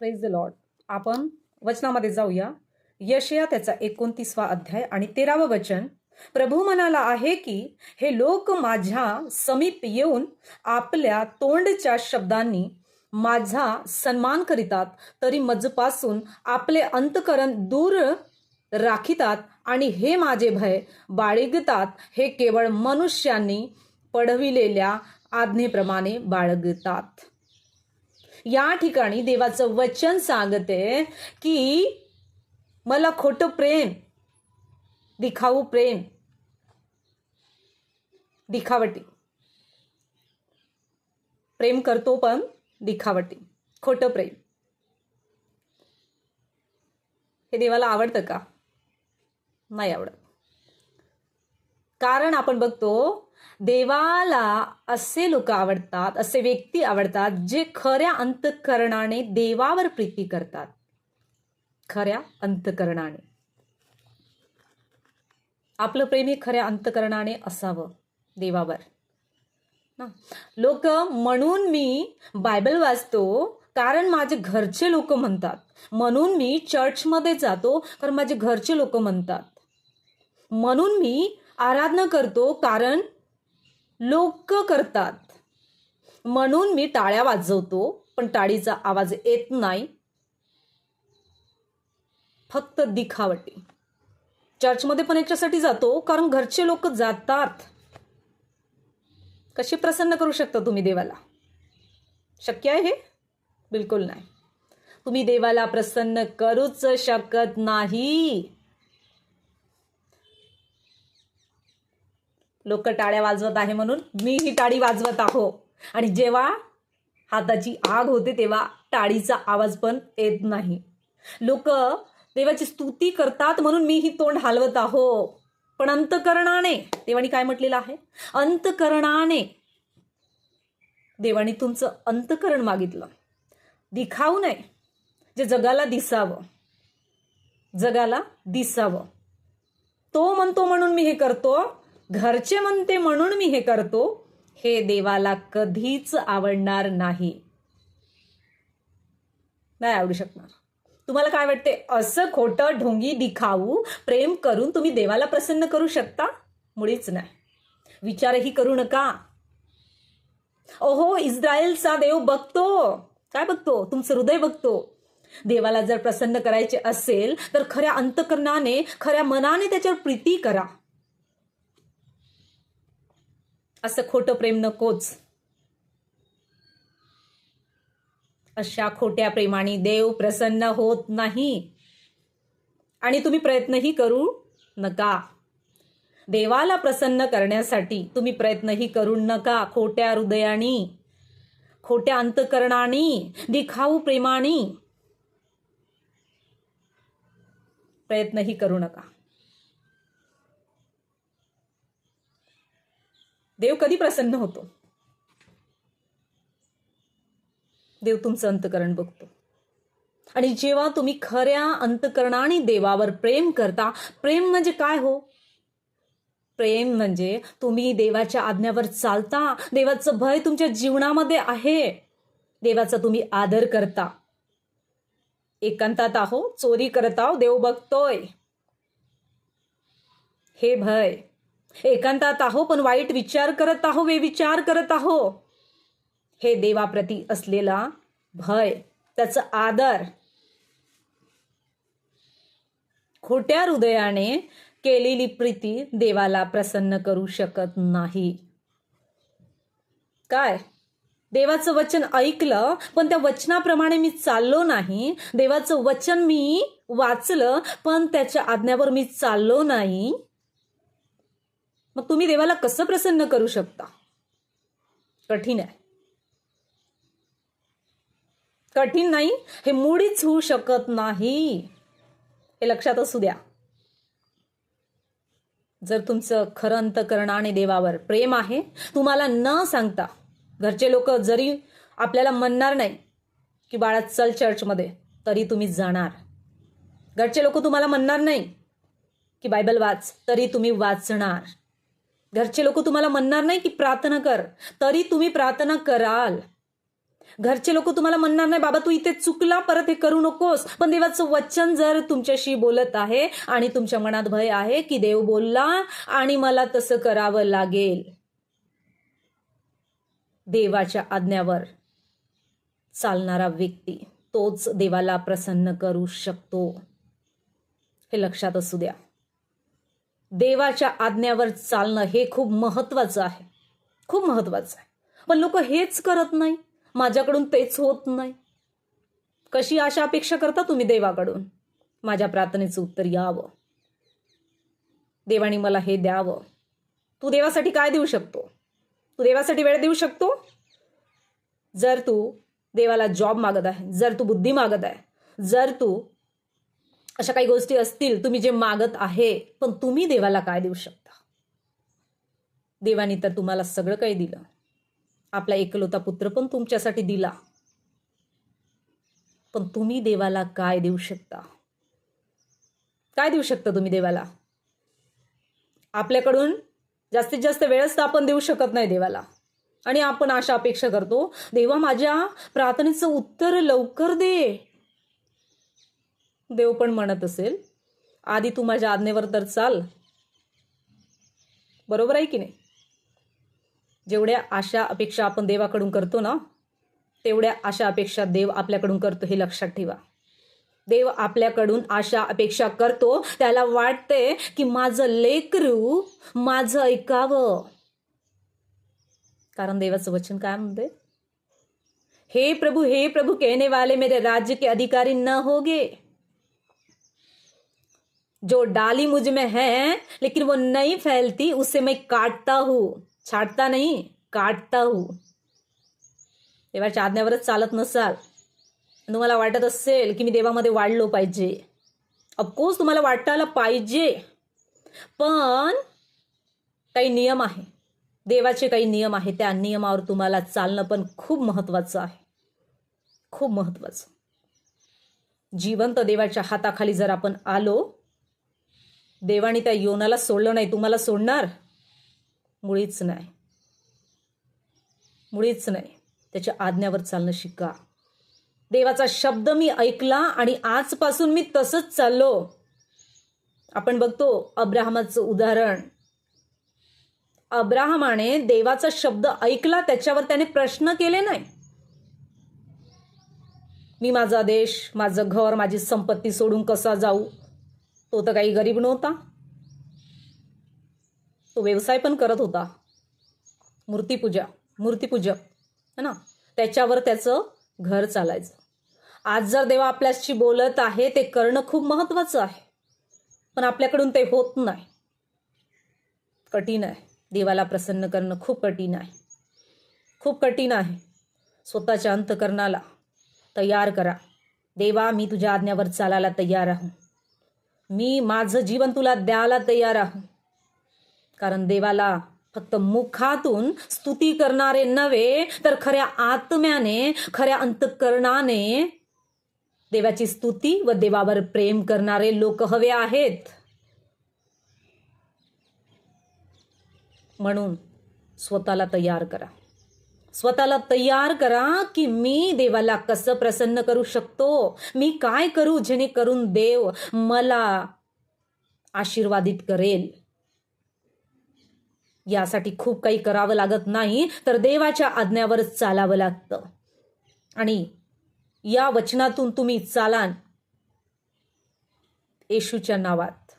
Praise the Lord आपण वचनामध्ये जाऊया. यशया त्याचा एकोणतीसवा अध्याय आणि तेरावं वचन. प्रभू म्हणाला आहे की हे लोक माझ्या समीप येऊन आपल्या तोंडच्या शब्दांनी माझा सन्मान करीतात तरी मजपासून आपले अंतकरण दूर राखितात आणि हे माझे भय बाळगतात. हे केवळ मनुष्यांनी पडविलेल्या आज्ञेप्रमाणे बाळगतात. या ठिकाणी देवाचं वचन सांगते की मला खोटं प्रेम दिखाऊ प्रेम दिखावटी. प्रेम करतो पण दिखावटी. खोटं प्रेम. हे देवाला आवडतं का? नाही आवडत. कारण आपण बघतो देवाला असे लोक आवडतात असे व्यक्ती आवडतात जे खऱ्या अंतकरणाने देवावर प्रीती करतात. खऱ्या अंतकरणाने. आपलं प्रेम हे खऱ्या अंतकरणाने असावं देवावर. ना? लोक म्हणून मी बायबल वाचतो कारण माझे घरचे लोक म्हणतात. म्हणून मी चर्चमध्ये जातो कारण माझे घरचे लोक म्हणतात. म्हणून मी आराधना करतो कारण लोक करतात. म्हणून मी टाळ्या वाजवतो पण टाळीचा आवाज येत नाही. फक्त दिखावटी. चर्चमध्ये पण याच्यासाठी जातो कारण घरचे लोक जातात. कशी प्रसन्न करू शकता तुम्ही देवाला? शक्य आहे हे? बिलकुल नाही. तुम्ही देवाला प्रसन्न करूच शकत नाही. लोक टाळ्या वाजवत आहे म्हणून मी ही टाळी वाजवत आहो. आणि जेव्हा हाताची आग होते तेव्हा टाळीचा आवाज पण येत नाही. लोक देवाची स्तुती करतात म्हणून मी ही तोंड हलवत आहो. पण अंतकरणाने देवाने काय म्हटलेलं आहे? अंतकरणाने देवाने तुमचं अंतकरण मागितलं. दिखाऊ नये. जे जगाला दिसावं. जगाला दिसावं. तो म्हणतो म्हणून मी हे करतो. घरचे म्हणते म्हणून मी हे करतो हे देवाला कधीच आवडणार नाही. नाही आवडू शकणार. तुम्हाला काय वाटते? असं खोटं ढोंगी दिखाऊ प्रेम करून तुम्ही देवाला प्रसन्न करू शकता? मुळीच नाही. विचारही करू नका. ओहो इस्रायलचा देव बघतो. काय बघतो? तुमचं हृदय बघतो. देवाला जर प्रसन्न करायचे असेल तर खऱ्या अंतकरणाने खऱ्या मनाने त्याच्यावर प्रीती करा. असं खोटं प्रेम नकोच. अशा खोट्या प्रेमाने देव प्रसन्न होत नाही. आणि तुम्ही प्रयत्नही करू नका. देवाला प्रसन्न करण्यासाठी तुम्ही प्रयत्नही करू नका खोट्या हृदयानी खोट्या अंतकरणाने दिखाऊ प्रेमाने. प्रयत्नही करू नका. देव कधी प्रसन्न होतो? देव तुमचं अंतकरण बघतो. आणि जेव्हा तुम्ही खऱ्या अंतकरणाने देवावर प्रेम करता प्रेम म्हणजे काय हो? प्रेम म्हणजे तुम्ही देवाच्या आज्ञावर चालता देवाचं भय तुमच्या जीवनामध्ये आहे. देवाचा तुम्ही आदर करता. एकांतात आहो चोरी करत आहो देव बघतोय. हे भय एकांतात आहो पण वाईट विचार करत आहो वे विचार करत आहो. हे देवाप्रती असलेला भय त्याचा आदर खोट्या हृदयाने केलेली प्रीती देवाला प्रसन्न करू शकत नाही. काय? देवाचं वचन ऐकलं पण त्या वचनाप्रमाणे मी चाललो नाही. देवाचं वचन मी वाचलं पण त्याच्या आज्ञावर मी चाललो नाही. मग तुम्ही देवाला कसं प्रसन्न करू शकता? कठीण आहे. कठीण नाही हे मुळीच होऊ शकत नाही. हे लक्षात असू द्या. जर तुमचं खरं अंतकरणाने देवावर प्रेम आहे तुम्हाला न सांगता घरचे लोक जरी आपल्याला म्हणणार नाही की बाळा चल चर्चमध्ये तरी तुम्ही जाणार. घरचे लोक तुम्हाला म्हणणार नाही की बायबल वाच तरी तुम्ही वाचणार. घरचे लोक तुम्हाला म्हणणार नाही की प्रार्थना कर तरी तुम्ही प्रार्थना कराल. घरचे लोक तुम्हाला म्हणणार नाही बाबा तू इथे चुकला परत हे करू नकोस. पण देवाचं वचन जर तुमच्याशी बोलत आहे आणि तुमच्या मनात भय आहे की देव बोलला आणि मला तसं करावं लागेल. देवाच्या आज्ञावर चालणारा व्यक्ती तोच देवाला प्रसन्न करू शकतो. हे लक्षात असू द्या. देवाच्या आज्ञावर चालणं हे खूप महत्वाचं आहे. खूप महत्वाचं आहे. पण लोक हेच करत नाही. माझ्याकडून तेच होत नाही. कशी आशा अपेक्षा करता तुम्ही देवाकडून? माझ्या प्रार्थनेचं उत्तर यावं. देवाने मला हे द्यावं. तू देवासाठी काय देऊ शकतो? तू देवासाठी वेळ देऊ शकतो? जर तू देवाला जॉब मागत आहे जर तू बुद्धी मागत आहे जर तू अशा काही गोष्टी असतील तुम्ही जे मागत आहे पण तुम्ही देवाला काय देऊ शकता? देवाने तर तुम्हाला सगळं काही दिलं. आपला एकलवता पुत्र पण तुमच्यासाठी दिला. पण तुम्ही देवाला काय देऊ शकता? काय देऊ शकता तुम्ही देवाला? आपल्याकडून जास्तीत जास्त वेळच तर आपण देऊ शकत नाही देवाला. आणि आपण अशा अपेक्षा करतो देवा माझ्या प्रार्थनेचं उत्तर लवकर दे. देव पण म्हणत असेल आधी तू माझ्या आज्ञेवर तर चाल. बरोबर आहे की नाही? जेवढ्या आशा अपेक्षा आपण देवाकडून करतो ना तेवढ्या आशा अपेक्षा देव आपल्याकडून करतो हे लक्षात ठेवा. देव आपल्याकडून आशा अपेक्षा करतो त्याला वाटते की माझं लेकरू माझं ऐकावं. कारण देवाचं वचन काय म्हणते? हे प्रभु हे प्रभु कहने वाले मेरे राज्य के अधिकारी न होगे. जो डाली मुझ में है लेकिन वो नहीं फैलती उसे मैं काटता हूं। छाटता नाही काटता हूं। देवाच्या आज्ञावरच चालत नसाल तुम्हाला वाटत असेल की मी देवामध्ये वाढलो पाहिजे ऑफकोर्स तुम्हाला वाटायला पाहिजे पण काही नियम आहे। देवाचे काही नियम आहे त्या नियमावर तुम्हाला चालणं पण खूप महत्वाचं आहे। खूप महत्वाचं जिवंत देवाच्या हाताखाली जर आपण आलो देवाने त्या योनाला सोडलं नाही. तुम्हाला सोडणार? मुळीच नाही. मुळीच नाही. त्याच्या आज्ञावर चालणं शिका. देवाचा शब्द मी ऐकला आणि आजपासून मी तसंच चाललो. आपण बघतो अब्राहमाचं उदाहरण. अब्राहमाने देवाचा शब्द ऐकला त्याच्यावर त्याने प्रश्न केले नाही. मी माझा देश माझं घर माझी संपत्ती सोडून कसा जाऊ? तो तर काही गरीब नव्हता. तो व्यवसाय पण करत होता. मूर्तीपूजा मूर्तीपूजक है ना? त्याच्यावर त्याचं घर चालायचं. आज जर देवा आपल्याशी बोलत आहे ते करणं खूप महत्वाचं आहे. पण आपल्याकडून ते होत नाही. कठीण आहे. देवाला प्रसन्न करणं खूप कठीण आहे. खूप कठीण आहे. स्वतःच्या अंतकरणाला तयार करा. देवा मी तुझ्या आज्ञावर चालायला तयार आहे. मी माझं जीवन तुला द्यायला तयार आहे. कारण देवाला फक्त मुखातून स्तुती करणारे नव्हे तर खऱ्या आत्म्याने खऱ्या अंतकरणाने देवाची स्तुती व देवावर प्रेम करणारे लोक हवे आहेत. म्हणून स्वतःला तयार करा. स्वतःला तयार करा की मी देवाला कसं प्रसन्न करू शकतो? मी काय करू जेणेकरून देव मला आशीर्वादित करेल? यासाठी खूप काही करावं लागत नाही तर देवाच्या आज्ञावरच चालावं लागतं. आणि या वचनातून तुम्ही चालान येशूच्या नावात.